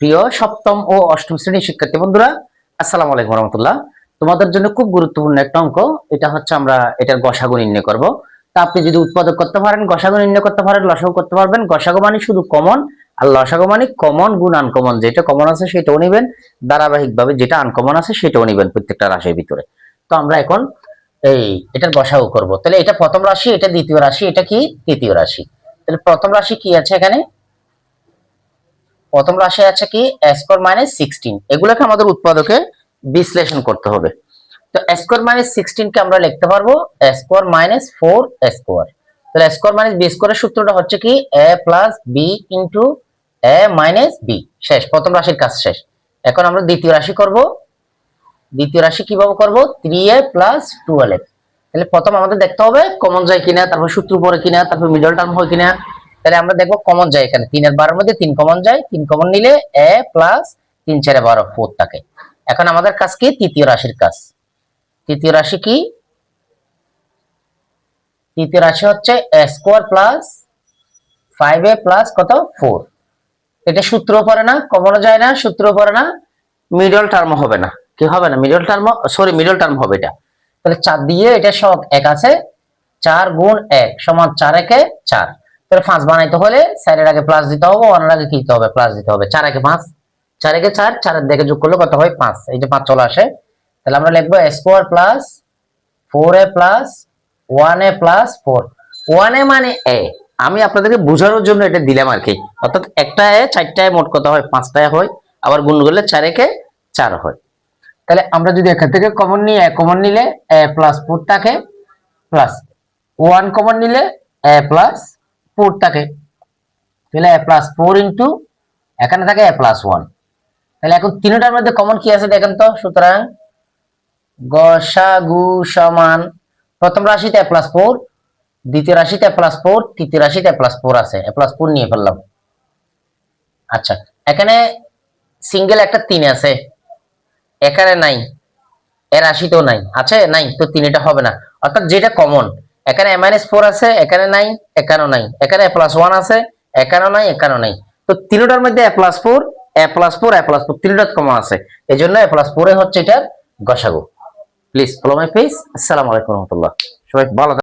প্রিয় সপ্তম ও অষ্টম শ্রেণির শিক্ষার্থী বন্ধুরা, আসসালামু আলাইকুম রহমতুল্লাহ। তোমাদের জন্য খুব গুরুত্বপূর্ণ একটা অঙ্ক, এটা হচ্ছে আমরা এটার গসাগু নির্ণয় করব। তা আপনি যদি উৎপাদক করতে পারেন, গসাগু নির্ণয় করতে পারেন, লসাগু করতে পারবেন। গসাগু মানে শুধু কমন আর লসাগু মানে কমন গুণ আনকমন যেটা কমন আছে সেটাও নিবেন, ধারাবাহিকভাবে যেটা আনকমন আছে সেটাও নিবেন প্রত্যেকটা রাশির ভিতরে। তো আমরা এখন এই এটার গসাগু করব। তাহলে এটা প্রথম রাশি, এটা দ্বিতীয় রাশি, এটা কি? তৃতীয় রাশি। তাহলে প্রথম রাশি কি আছে এখানে? প্রথম রাশি আছে কি? স্কোয়ার মাইনাস সিক্সটিন এগুলোকে আমাদের উৎপাদকে বিশ্লেষণ করতে হবে। তো স্কোয়ার মাইনাস সিক্সটিন কে আমরা লিখতে পারব স্কোয়ার মাইনাস ফোর স্কোয়ার তাহলে স্কোয়ার মাইনাস বি স্কোয়ারের সূত্রটা হচ্ছে কি? A plus B into A minus B শেষ, প্রথম রাশির কাজ শেষ। এখন আমরা দ্বিতীয় রাশি করব। দ্বিতীয় রাশি কীভাবে করব? থ্রি এ প্লাস টুয়েলভ তাহলে প্রথম আমাদের দেখতে হবে কমন যায় কিনা, তারপর সূত্র পড়ে কিনা, তারপর মিডল টার্ম হয় কিনা। তাহলে আমরা দেখব কমন যায় এখানে। তিনের বারোর মধ্যে তিন কমন যায়। তিন কমন নিলে এ প্লাস তিন চারে বারো ফোর থাকে। এখন আমাদের কাজ কি? তৃতীয় রাশির কাজ। তৃতীয় রাশি কি? তৃতীয় রাশি হচ্ছে A square plus five A plus কত? ফোর এটা সূত্র পড়ে না কমনও যায় না সূত্র পড়ে না মিডল টার্ম হবে না। কি হবে না? Middle term sorry middle term হবে এটা। তাহলে চার দিয়ে এটা সব এক আছে, চার গুণ এক সমান চার একে চার। তাহলে পাঁচ বানাইতে হলে চারের আগে প্লাস দিতে হবে, ওয়ানের আগে কি দিতে হবে? প্লাস দিতে হবে। চার আগে পাঁচ। চার একে চার, চারের দিকে যোগ করলে কত হয়? পাঁচ। এই যে পাঁচ চলে আসে। তাহলে আমরা লিখব square plus four A plus one A plus four one A মানে এ আমি আপনাদেরকে বোঝানোর জন্য এটা দিলাম আর কি। অর্থাৎ একটা এ, চারটায় মোট কত হয়? পাঁচটায় হয়। আবার গুণ করলে চার একে চার হয়। তাহলে আমরা যদি এখান থেকে কমন এ কমন নিলে এ প্লাস ফোর থাকে। প্লাস ওয়ান কমন নিলে এ প্লাস ফোর থাকে। তাহলে এ প্লাস ফোর ইন্টু এখানে থাকে এ প্লাস ওয়ান তাহলে এখন তিনটার মধ্যে কমন কি আছে দেখেন তো? সুতরাং গসাগু সমান, প্রথম রাশিতে এ প্লাস ফোর দ্বিতীয় রাশিতে এ প্লাস ফোর তৃতীয় রাশিতে এ প্লাস ফোর আছে। এ প্লাস ফোর নিয়ে ফেললাম। আচ্ছা এখানে সিঙ্গেল একটা তিন আছে। এখানে নাই এর রাশিতেও নাই। আছে? নাই, তো তিনটা হবে না। অর্থাৎ যেটা কমন এখানে এম মাইনাস ফোর আছে, এখানে নাই এখানেও নাই এখানে এ প্লাস ওয়ান আছে, এখানেও নাই এখানেও নাই তো তিনটার মধ্যে A plus four A plus four A plus four তিনটা কমা আছে। এই জন্য এ প্লাস ফোরে হচ্ছে এটার গসাগু। প্লিজ ফলো মাই পেজ আসসালামু আলাইকুম রহমতুল্লাহ। সবাই ভালো।